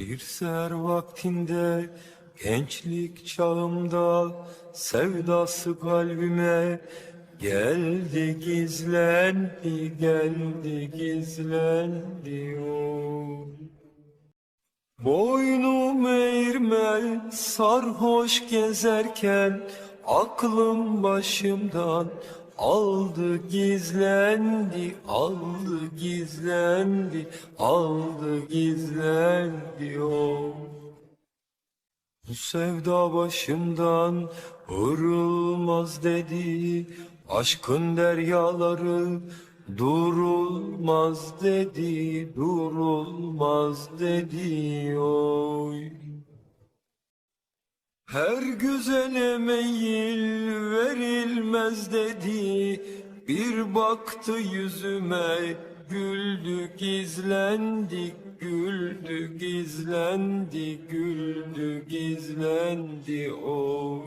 Bir seher vaktinde gençlik çağımda sevdası kalbime geldi gizlendi geldi gizlendi o. Boynum eğirme sarhoş gezerken aklım başımdan aldı gizlendi aldı gizlendi aldı gizlendi o. Bu sevda başımdan hırılmaz dedi Aşkın deryaları durulmaz dedi Durulmaz dedi oy her güzele meyil verilmez dedi. Bir baktı yüzüme güldü gizlendi Güldü gizlendi güldü gizlendi oy